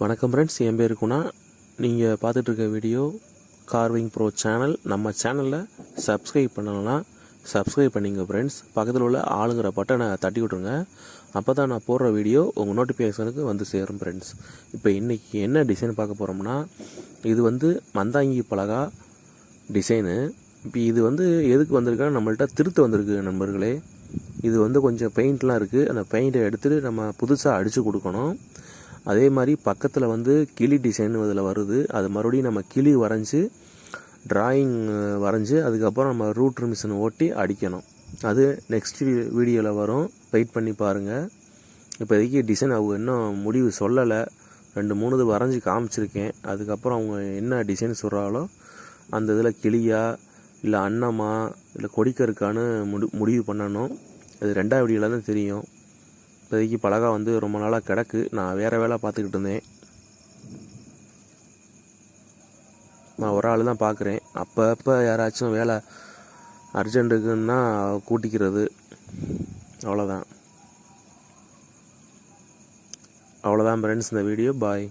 வணக்கம் ஃப்ரெண்ட்ஸ் என் பேர் குணா. நீங்கள் பார்த்துட்ருக்க வீடியோ கார்விங் ப்ரோ சேனல் நம்ம சேனலில் சப்ஸ்கிரைப் பண்ணலன்னா சப்ஸ்கிரைப் பண்ணிங்க ஃப்ரெண்ட்ஸ் பக்கத்தில் உள்ள ஆளுங்கிற பட்டனை தட்டி விட்ருங்க. அப்போ தான் நான் போடுற வீடியோ உங்கள் நோட்டிஃபிகேஷனுக்கு வந்து சேரும் ஃப்ரெண்ட்ஸ் இப்போ இன்றைக்கி என்ன டிசைன் பார்க்க போகிறோம்னா இது வந்து மந்தாங்கி பலகா டிசைனு இப்போ இது வந்து எதுக்கு வந்திருக்குன்னா நம்மள்ட்ட திருத்து வந்திருக்கு நண்பர்களே. இது வந்து கொஞ்சம் பெயிண்ட்லாம் இருக்குது அந்த பெயிண்ட்டை எடுத்துகிட்டு நம்ம புதுசாக அடித்து கொடுக்கணும். அதே மாதிரி பக்கத்தில் வந்து கிளி டிசைன் அதில் வருது. அது மறுபடியும் நம்ம கிளி வரைஞ்சி ட்ராயிங் வரைஞ்சி அதுக்கப்புறம் நம்ம ரூட்ரு மிஷின் ஓட்டி அடிக்கணும். அது நெக்ஸ்ட் வீடியோவில் வரும். வெயிட் பண்ணி பாருங்கள் இப்போதைக்கு டிசைன் அவங்க இன்னும் முடிவு சொல்லலை. ரெண்டு மூணு இது வரைஞ்சி காமிச்சிருக்கேன். அதுக்கப்புறம் அவங்க என்ன டிசைன் சொல்கிறாங்களோ அந்த இதில் கிளியா இல்லை அன்னமா இல்லை கொடிக்கருக்கான்னு முடி முடிவு பண்ணணும். அது ரெண்டாவது வீடியோவில் தான் தெரியும். இப்போதைக்கு பலகா வந்து ரொம்ப நாளாக கிடக்கு. நான் வேறு வேலை பார்த்துக்கிட்டு இருந்தேன். நான் ஒரு ஆள் தான் பார்க்குறேன். அப்போ அப்போ யாராச்சும் வேலை அர்ஜென்ட்டுக்குன்னா கூட்டிக்கிறது. அவ்வளோதான் அவ்வளோதான் ஃப்ரெண்ட்ஸ் இந்த வீடியோ பாய்